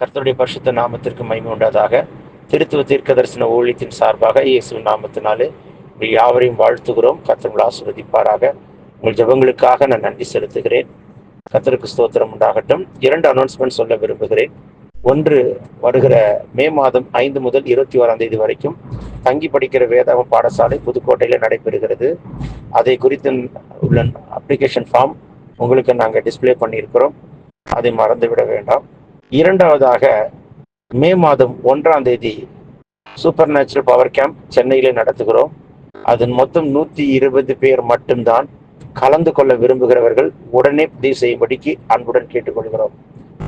கர்த்தருடைய பரிசுத்த நாமத்திற்கு மகிமை உண்டாதாக. திருத்துவ தீர்க்க தரிசன ஊழியத்தின் சார்பாக இயேசு நாமத்தினாலே உங்கள் யாவரையும் வாழ்த்துகிறோம். கர்த்தர்கள் ஆசிர்வதிப்பாராக. உங்கள் ஜபங்களுக்காக நான் நன்றி செலுத்துகிறேன். கர்த்தருக்கு ஸ்தோத்திரம் உண்டாகட்டும். இரண்டு அனௌன்ஸ்மெண்ட் சொல்ல விரும்புகிறேன். ஒன்று வருகிற மே மாதம் ஐந்து முதல் இருபத்தி ஓராம் தேதி வரைக்கும் தங்கி படிக்கிற வேதாம பாடசாலை புதுக்கோட்டையில் நடைபெறுகிறது. அதை குறித்து உள்ள அப்ளிகேஷன் ஃபார்ம் உங்களுக்கு நாங்கள் டிஸ்பிளே பண்ணியிருக்கிறோம். அதை மறந்துவிட வேண்டாம். இரண்டாவதாக மே மாதம் ஒன்றாம் தேதி சூப்பர் நேச்சுரல் பவர் கேம்ப் சென்னையிலே நடத்துகிறோம். அதன் மொத்தம் நூத்தி இருபது பேர் மட்டும்தான் கலந்து கொள்ள விரும்புகிறவர்கள் உடனே பதிவு செய்யும்படிக்கு அன்புடன் கேட்டுக்கொள்கிறோம்.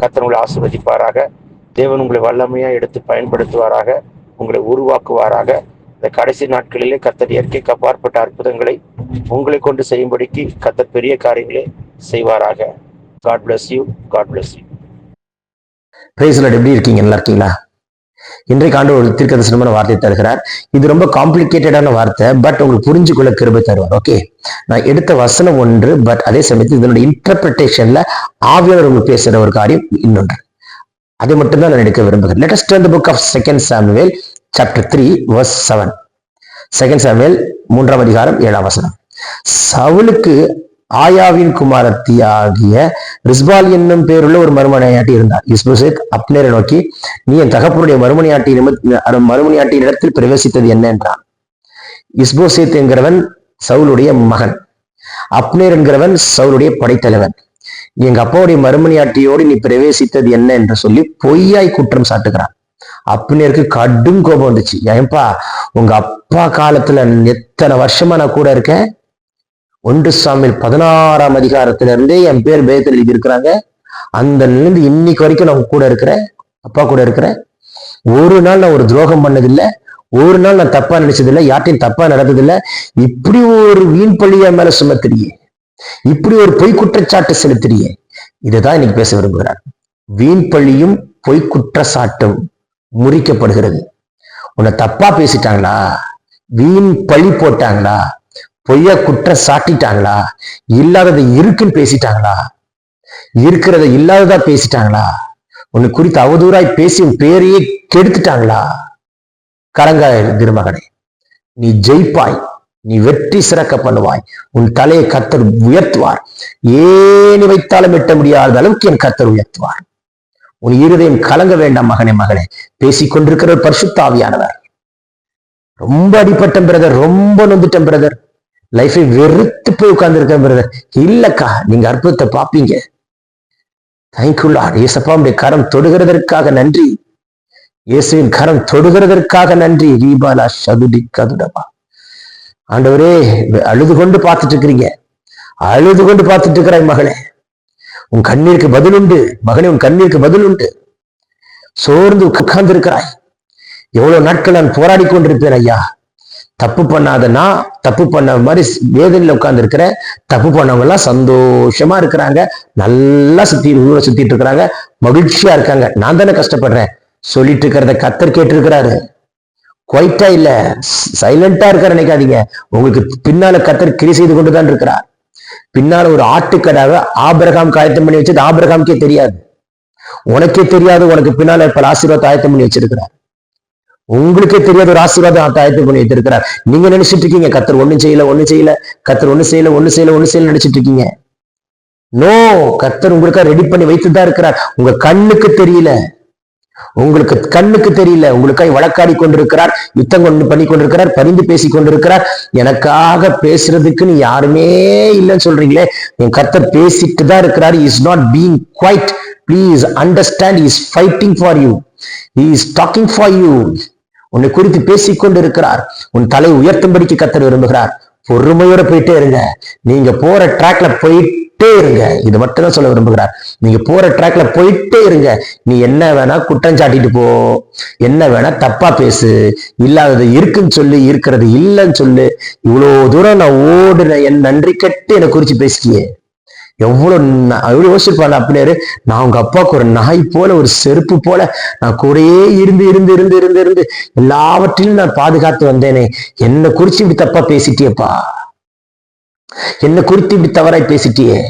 கத்தன் உங்களை ஆசிர்வதிப்பாராக. தேவன் உங்களை வல்லமையா எடுத்து பயன்படுத்துவாராக. உங்களை உருவாக்குவாராக. இந்த கடைசி நாட்களிலே கத்தர் இயற்கைக்கு அப்பாற்பட்ட அற்புதங்களை உங்களை கொண்டு செய்யும்படிக்கு கத்தர் பெரிய காரியங்களை செய்வாராக. God bless you God bless you praise எப்படி இருக்கீங்க? நல்லா இருக்கீங்களா? இன்றைக்கு ஆண்டு ஒரு தீர்க்கதரிசனமான வார்த்தை தருகிறார். இது ரொம்ப காம்ப்ளிகேட்டடான வார்த்தை பட் உங்களுக்கு புரிஞ்சுக்கொள்ள கிருபை தருவார். ஓகே நான் எடுத்த வசனம் ஒன்று பட் அதே சமயத்தில் இதனுடைய இன்டர்பிரிட்டேஷன்ல ஆவியாளர் உங்களுக்கு பேசுற ஒரு காரியம் இன்னொன்று. அதை மட்டும்தான் நான் எடுக்க விரும்புகிறேன். Let's us turn book of second Samuel chapter three verse seven second Samuel மூன்றாம் அதிகாரம் ஏழாம் வசனம். சவுலுக்கு ஆயாவின் குமாரத்தி ஆகிய ரிஸ்பால் என்னும் பேருள்ள ஒரு மறுமனையாட்டி இருந்தார். இஸ்புசேக் அப்னேரை நோக்கி நீ என் தகப்பனுடைய மறுமணியாட்டி நிமித்த இடத்தில் பிரவேசித்தது என்ன? என்றான். இஸ்போசேத் என்கிறவன் சவுலுடைய மகன். அப்னேர் என்கிறவன் சவுலுடைய படைத்தலைவன். எங்க அப்பாவுடைய மறுமனையாட்டியோடு நீ பிரவேசித்தது என்ன என்று சொல்லி பொய்யாய் குற்றம் சாட்டுகிறான். அப்னேருக்கு கடும் கோபம் வந்துச்சு. ஏன்பா உங்க அப்பா காலத்துல எத்தனை வருஷமா நான் கூட இருக்கேன்? ஒன்று சாமியில் பதினாறாம் அதிகாரத்திலிருந்தே என் பேர் பேதத்தில் எழுதி இருக்கிறாங்க அந்த நிலந்து இன்னைக்கு வரைக்கும் நான் கூட இருக்கிறேன். அப்பா கூட இருக்கிறேன். ஒரு நாள் நான் ஒரு துரோகம் பண்ணதில்லை. ஒரு நாள் நான் தப்பா நினைச்சதில்லை. யார்ட்டையும் தப்பா நடந்ததில்லை. இப்படி ஒரு வீண் பழியா மேல சுமத்துறியே இப்படி ஒரு பொய் குற்றச்சாட்டு செலுத்துறியே இதுதான் இன்னைக்கு பேச விரும்புகிறார். வீண் பழியும் பொய் குற்றச்சாட்டும் முறிக்கப்படுகிறது. உன்னை தப்பா பேசிட்டாங்களா? வீண் பழி போட்டாங்களா? பொய்யா குற்றம் சாட்டிட்டாங்களா? இல்லாததை இருக்குன்னு பேசிட்டாங்களா? இருக்கிறத இல்லாததா பேசிட்டாங்களா? உன்னை குறித்து அவதூறாய் பேசி உன் பேரையே கெடுத்துட்டாங்களா? கலங்காய திருமகனே. நீ ஜெயிப்பாய். நீ வெற்றி சிறக்க பண்ணுவாய். உன் தலையை கத்தர் உயர்த்துவார். ஏனி வைத்தாலும் எட்ட முடியாத அளவுக்கு என் கத்தர் உயர்த்துவார். உன் இருதயம் கலங்க வேண்டாம் மகனே மகளே. பேசிக் கொண்டிருக்கிற பரிசுத்தாவியானவர் ரொம்ப அடிப்பட்டம் பிரதர் ரொம்ப நொந்துட்டம் பிரதர் லைஃபை வெறுத்து போய் உட்கார்ந்துருக்கேன் பிரதர் இல்லக்கா நீங்க அற்புதத்தை பார்ப்பீங்க. தேங்க்யூலா இயேசப்பாவுடைய கரம் தொடுகிறதற்காக நன்றி. இயேசுவின் கரம் தொடுகிறதற்காக நன்றி. ரீபாலா சதுடி கதுடமா. ஆண்டவரே அழுது கொண்டு பார்த்துட்டு இருக்கிறீங்க அழுது கொண்டு பார்த்துட்டு இருக்கிறாய் மகளே. உன் கண்ணீருக்கு பதில் உண்டு மகனே உன் கண்ணீருக்கு பதில் உண்டு சோர்ந்து உட்கார்ந்து இருக்கிறாய் எவ்வளவு நாட்கள் நான் போராடி கொண்டிருப்பேன் ஐயா. தப்பு பண்ணாதனா தப்பு பண்ண மாதிரி வேதனையில் உட்கார்ந்து இருக்கிற தப்பு பண்ணவங்கெல்லாம் சந்தோஷமா இருக்கிறாங்க. நல்லா சுத்தி ஊரை சுத்திட்டு இருக்கிறாங்க. மகிழ்ச்சியா இருக்காங்க. நான் தானே கஷ்டப்படுறேன். சொல்லிட்டு இருக்கிறத கத்தர் கேட்டிருக்கிறாரு. குவைட்டா இல்ல. சைலண்டா இருக்காரு நினைக்காதீங்க. உங்களுக்கு பின்னால கத்தர் கிரி செய்து கொண்டுதான் இருக்கிறார். பின்னால ஒரு ஆட்டுக்கடாவை ஆபிரகாம் காயத்தம் பண்ணி வச்சது ஆபிரகாம்க்கே தெரியாது. உனக்கே தெரியாது. உனக்கு பின்னால பல ஆசீர்வாதத்தை ஆயத்தம் பண்ணி வச்சிருக்கிறார். உங்களுக்கே தெரியாத ஒரு ஆசீர்வாதம் ஆயத்தம் பண்ணி வைத்திருக்கிறார். நீங்க நினைச்சிட்டு இருக்கீங்க கத்தர் ஒண்ணும் செய்யல ஒண்ணும் செய்யல கத்தர் ஒண்ணு செய்யல ஒண்ணு செய்யல ஒண்ணு செய்யல நினைச்சிட்டு இருக்கீங்க. நோ கத்தர் உங்களுக்கா ரெடி பண்ணி வைத்துதான் இருக்கிறார். உங்க கண்ணுக்கு தெரியல. உங்களுக்கு கண்ணுக்கு தெரியல. உங்களுக்காய் வழக்காடி கொண்டிருக்கிறார் யுத்தம் கொண்டு பண்ணி கொண்டிருக்கிறார் பரிந்து பேசி கொண்டிருக்கிறார். எனக்காக பேசுறதுக்குன்னு யாருமே இல்லைன்னு சொல்றீங்களே. என் கத்தர் பேசிட்டு தான் இருக்கிறார் is not being quiet please understand is fighting for you is talking for you உன்னை குறித்து பேசிக்கொண்டு இருக்கிறார் உன் தலை உயர்த்தும்படிக்கு கத்தர் விரும்புகிறார். பொறுமையோட போயிட்டே இருங்க. நீங்க போற ட்ராக்ல போயிட்டே இருங்க. இது மட்டும் தான் சொல்ல விரும்புகிறார். நீங்க போற ட்ராக்ல போயிட்டே இருங்க. நீ என்ன வேணா குற்றம் சாட்டிட்டு போ. என்ன வேணா தப்பா பேசு. இல்லாதது இருக்குன்னு சொல்லு இருக்கிறது இல்லைன்னு சொல்லு. இவ்வளவு தூரம் நான் ஓடுன என் நன்றி கட்டு என்னை குறிச்சு பேசிட்டியே எவ்வளவு ந- எவ்வளவு அப்படின்னாரு நான் உங்க அப்பாவுக்கு ஒரு நாய் போல ஒரு செருப்பு போல நான் கூடயே இருந்து இருந்து இருந்து இருந்து இருந்து எல்லாவற்றிலும் நான் பாதுகாத்து வந்தேனே. என்னை குறிச்சு இப்படி தப்பா பேசிட்டியப்பா? என்னை குறித்து இப்படி தவறாய் பேசிட்டியே?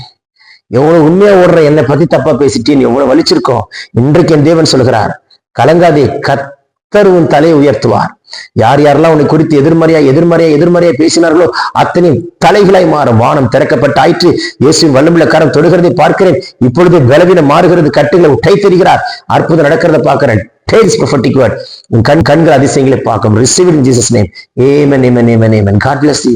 எவ்வளவு உண்மையா ஓடுற என்னை பத்தி தப்பா பேசிட்டேன்னு எவ்வளவு வலிச்சிருக்கோம்? இன்றைக்கு என் தேவன் சொல்கிறார் கலங்காதே கத்தர் உன் தலையை உயர்த்துவார். யார் யாரெல்லாம் உன்னை குறித்து எதிர்மறையா எதிர்மறையா எதிர்மறையா பேசினார்களோ அத்தனை தலைகளாய் மாறும் வானம் திறக்கப்பட்ட ஆயிற்று இயேசுவின் வல்லமுள்ள கரம் தொடுகிறதை பார்க்கிறேன். இப்பொழுது பலவீனம் மாறுகிறது கட்டுகளை உட்டை தெரிகிறார் அற்புதம் நடக்கிறத பார்க்கிறேன். டேல்ஸ் ப்ரொஃபட்டிக் வேர்ட் உன் கண் கண்கள் அதிசயங்களை பார்க்கும். Receive in Jesus name amen amen amen amen God bless